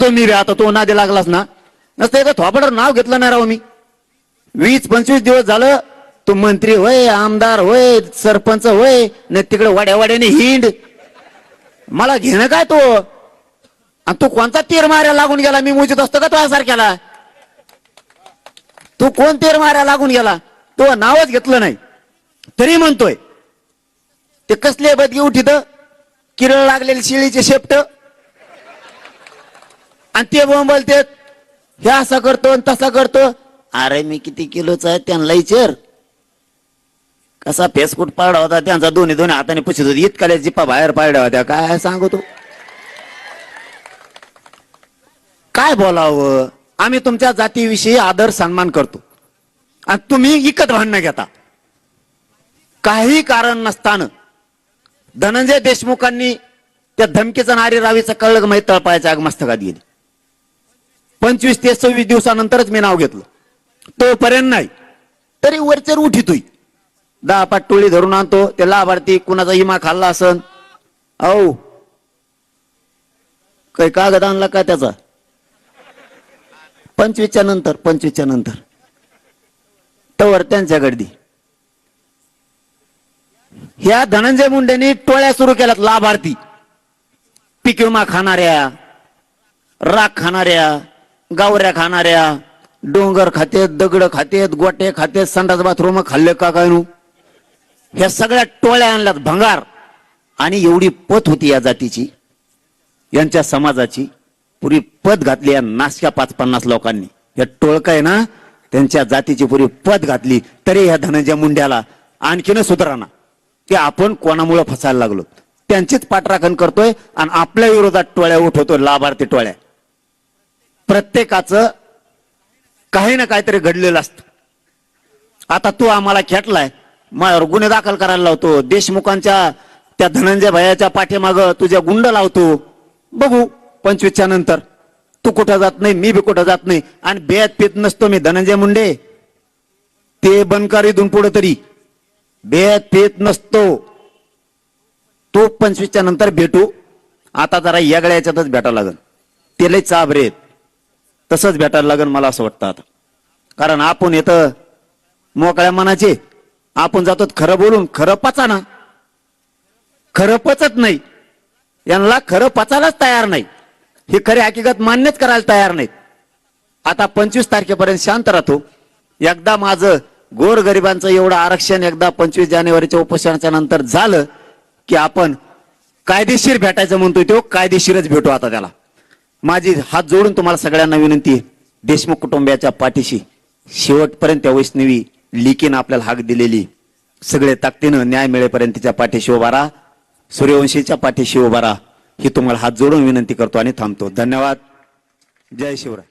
तो मी बी आता तो नादी लागलास ना? नसतं एका थोपडर नाव घेतलं नाही राव मी. वीस पंचवीस दिवस झालं तो मंत्री होय आमदार होय सरपंच होय न तिकडे वाड्या वाड्याने हिंड. मला घेणं काय तो? आणि तू कोणता तीर माऱ्या लागून गेला? मी मुजित असतो का तो सारख्याला? तू कोण तीर माऱ्या लागून गेला? तो नावच घेतलं नाही. तरी म्हणतोय ते कसले बदगी उठित? किरळ लागलेले शिळीचे शेपट? आणि ते बोंबलते हे असा करतो आणि तसा करतो. अरे मी किती किलोचा आहे त्यांना विचार. कसा फेसकूट पाडा होता त्यांचा दोन्ही दोन्ही हाताने पुसत होती. इतकाल्या जिप्पा बाहेर पाडल्या होत्या. काय सांगू तू काय बोलावं? आम्ही तुमच्या जातीविषयी आदर सन्मान करतो. आणि तुम्ही इकत भांडणं घेता. काही कारण नसताना धनंजय देशमुखांनी त्या धमकीचा नारी रावीचा कळग माहीत तळपायच्या आग मस्तकात गेली पंचवीस ते सव्वीस दिवसानंतरच मी नाव घेतलं. तोपर्यंत नाही. तरी वरचर उठितोय दहा पाटोळी धरून आणतो. ते लाभार्थी कुणाचा हिमा खाल्ला असन? औ. काही कागद आणला का त्याचा? पंचवीसच्या नंतर पंचवीसच्या नंतर. तवर त्यांच्या गर्दी. ह्या धनंजय मुंडेंनी टोळ्या सुरू केल्यात लाभार्थी. पिक विमा खाणाऱ्या राख खाणाऱ्या गावऱ्या खाणाऱ्या डोंगर खातेत दगड खातेत गोटे खातेत संडास बाथरूम खाल्ले का काय नू? ह्या सगळ्या टोळ्या आणल्यात भंगार. आणि एवढी पत होती या जातीची यांच्या समाजाची. पुरी पद घातली या नाशक्या पाच पन्नास लोकांनी. या टोळक आहे ना त्यांच्या जातीची पुरी पद घातली. तरी ह्या धनंजय मुंड्याला आणखीन सुधारणा. की आपण कोणामुळे फसायला लागलो? त्यांचीच पाठराखण करतोय आणि आपल्या विरोधात टोळ्या उठवतोय लाभार्थी टोळ्या. प्रत्येकाचं काही ना काहीतरी घडलेलं असतं. आता तू आम्हाला खेटलाय माझ्यावर गुन्हे दाखल करायला लावतो देशमुखांच्या त्या धनंजय भयाच्या पाठीमाग तुझ्या गुंड लावतो. बघू पंचवीसच्या नंतर. तू कुठं जात नाही मी बी कुठं जात नाही. आणि बेत पीत नसतो मी धनंजय मुंडे. ते बनकर इथून पुढे तरी. बेत पीत नसतो. तो पंचवीसच्या नंतर भेटू. आता जरा येगळ्या याच्यातच भेटावं लागेल. ते लय चाब रेत तसंच भेटायला लागेल मला असं वाटतं आता. कारण आपण येतं मोकळ्या मनाचे आपण जातो खरं बोलून खरं पचा ना खरं पचत नाही. यांना खरं पचायलाच तयार नाही. ही खरी हकीकत मान्यच करायला तयार नाहीत. आता पंचवीस तारखेपर्यंत शांत राहतो. एकदा माझं गोर गरिबांचं एवढं आरक्षण एकदा पंचवीस जानेवारीच्या उपोषणाच्या नंतर झालं की आपण कायदेशीर भेटायचं म्हणतोय तो कायदेशीरच भेटू आता त्याला. माझी हात जोडून तुम्हाला सगळ्यांना विनंती आहे. देशमुख कुटुंबियाच्या पाठीशी शेवटपर्यंत त्या वैष्णवी लिकीनं आपल्याला हाक दिलेली. सगळे ताकदीनं न्याय मिळेपर्यंत तिच्या पाठीशी उभा राहा. सूर्यवंशीच्या पाठीशी उभा राहा. ही तुम्हाला हात जोडून विनंती करतो आणि थांबतो. धन्यवाद. जय शिवराय.